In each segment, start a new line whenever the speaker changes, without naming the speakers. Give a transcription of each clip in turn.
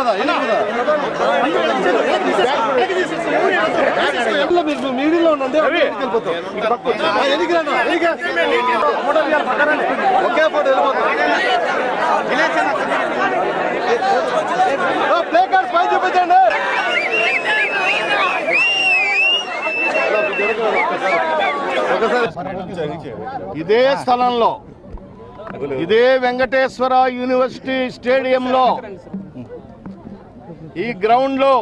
jungle.
ఎనికి పద ఎనికి పద మీరు మీడియాలో ఉండండి వెళ్ళిపోతాం ఎనికి రాను ఒకే ఫోటో వెళ్ళిపోతాం. ప్లే కార్డ్స్ పై చూపించండి. ఇదే స్థలంలో ఇదే వెంకటేశ్వర యూనివర్సిటీ స్టేడియంలో ఈ గ్రౌండ్లో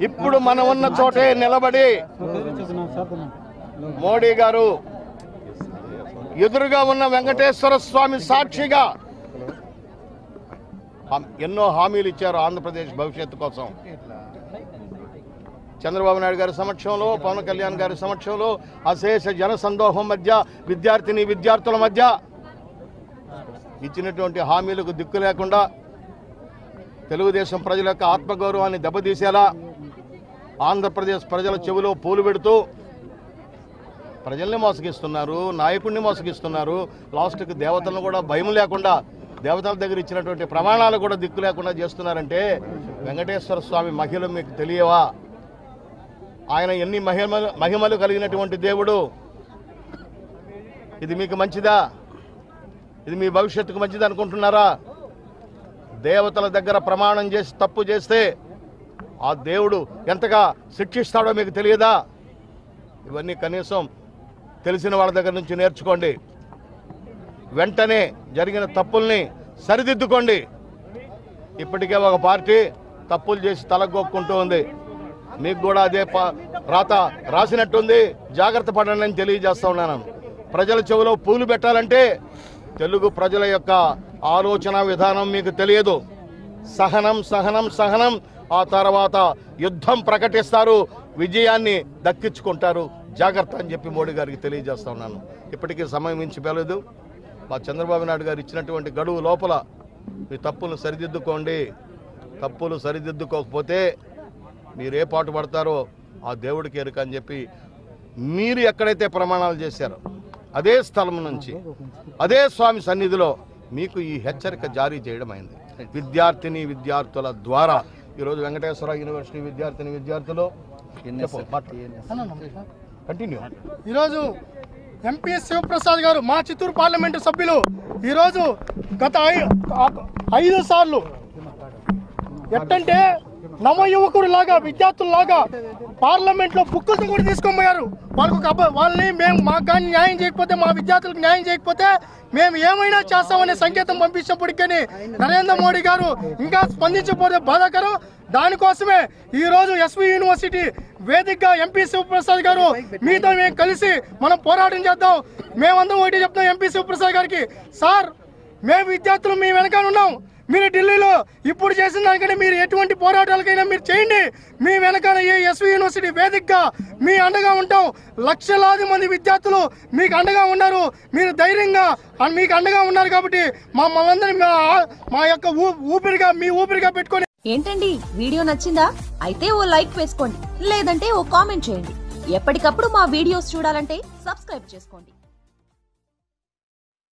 ఇప్పుడు మనం ఉన్న చోటే నిలబడి మోడీ గారు ఎదురుగా ఉన్న వెంకటేశ్వర స్వామి సాక్షిగా ఎన్నో హామీలు ఇచ్చారు ఆంధ్రప్రదేశ్ భవిష్యత్తు కోసం. చంద్రబాబు నాయుడు గారి సమక్షంలో పవన్ కళ్యాణ్ గారి సమక్షంలో అశేష జన సందోహం మధ్య విద్యార్థిని విద్యార్థుల మధ్య ఇచ్చినటువంటి హామీలకు దిక్కు లేకుండా తెలుగుదేశం ప్రజల యొక్క ఆత్మగౌరవాన్ని దెబ్బతీసేలా ఆంధ్రప్రదేశ్ ప్రజల చెవిలో పూలు పెడుతూ ప్రజల్ని మోసగిస్తున్నారు నాయకుడిని మోసగిస్తున్నారు. లాస్ట్కి దేవతలను కూడా భయం లేకుండా దేవతల దగ్గర ఇచ్చినటువంటి ప్రమాణాలు కూడా దిక్కు లేకుండా చేస్తున్నారంటే వెంకటేశ్వర స్వామి మహిళలు మీకు తెలియవా? ఆయన ఎన్ని మహిమలు మహిమలు కలిగినటువంటి దేవుడు? ఇది మీకు మంచిదా? ఇది మీ భవిష్యత్తుకు మంచిది అనుకుంటున్నారా? దేవతల దగ్గర ప్రమాణం చేసి తప్పు చేస్తే ఆ దేవుడు ఎంతగా శిక్షిస్తాడో మీకు తెలియదా? ఇవన్నీ కనీసం తెలిసిన వాళ్ళ దగ్గర నుంచి నేర్చుకోండి. వెంటనే జరిగిన తప్పుల్ని సరిదిద్దుకోండి. ఇప్పటికే ఒక పార్టీ తప్పులు చేసి తలగొక్కుంటూ ఉంది. మీకు కూడా అదే ప- రాత రాసినట్టుంది. జాగ్రత్త పడండి అని తెలియజేస్తా ఉన్నాను. ప్రజల చెవిలో పూలు పెట్టాలంటే తెలుగు ప్రజల యొక్క ఆలోచన విధానం మీకు తెలియదు. సహనం సహనం సహనం. ఆ తర్వాత యుద్ధం ప్రకటిస్తారు. విజయాన్ని దక్కించుకుంటారు. జాగ్రత్త అని చెప్పి మోడీ గారికి తెలియజేస్తా ఉన్నాను. ఇప్పటికీ సమయం మించిపోలేదు మా చంద్రబాబు నాయుడు గారు ఇచ్చినటువంటి గడువు లోపల మీ తప్పులు సరిదిద్దుకోండి. తప్పులు సరిదిద్దుకోకపోతే మీరు ఏ పాటు పడతారో ఆ దేవుడికి ఎరుక అని చెప్పి మీరు ఎక్కడైతే ప్రమాణాలు చేశారో అదే స్థలం నుంచి అదే స్వామి సన్నిధిలో మీకు ఈ హెచ్చరిక జారీ చేయడం అయింది విద్యార్థిని విద్యార్థుల ద్వారా. ఈరోజు వెంకటేశ్వర యూనివర్సిటీ విద్యార్థిని విద్యార్థులు కంటిన్యూ
ఈరోజు ఎంపీ శివప్రసాద్ గారు మా చిత్తూరు పార్లమెంటు సభ్యులు ఈరోజు గత ఐదు సార్లు ఎట్టంటే నవ యువకుడు లాగా విద్యార్థుల్లాగా పార్లమెంట్లో బుక్కులతో కూడా తీసుకొని పోయారు వాళ్ళకు వాళ్ళని మేము మాకు కానీ న్యాయం చేయకపోతే మా విద్యార్థులకు న్యాయం చేయకపోతే మేము ఏమైనా చేస్తామనే సంకేతం పంపించినప్పటికీ నరేంద్ర మోడీ గారు ఇంకా స్పందించకపోతే బాధాకరం. దానికోసమే ఈ రోజు ఎస్వి యూనివర్సిటీ వేదికగా ఎంపీ శివప్రసాద్ గారు మీతో మేము కలిసి మనం పోరాటం చేద్దాం. మేమందరం ఒకటి చెప్తాం ఎంపీ శివప్రసాద్ గారికి సార్ మేము విద్యార్థులు మీ వెనకాల ఉన్నాం. మీరు ఢిల్లీలో ఇప్పుడు చేసిన దానికంటే మీరు ఎటువంటి పోరాటాలకైనా మీరు చేయండి. మీ వెనకాల ఏ ఎస్వి యూనివర్సిటీ వేదికగా మీ అండగా ఉంటాం. లక్షలాది మంది విద్యార్థులు మీకు అండగా ఉన్నారు. మీరు ధైర్యంగా మీకు అండగా ఉన్నారు కాబట్టి మా మనందరం మా మా యొక్క ఊ- ఊపిరిగా మీ ఊపిరిగా పెట్టుకొని
ఏంటండి? వీడియో నచ్చిందా? అయితే ఓ లైక్ వేసుకోండి. లేదంటే ఓ కామెంట్ చేయండి. ఎప్పటికప్పుడు మా వీడియోస్ చూడాలంటే సబ్స్క్రైబ్ చేసుకోండి.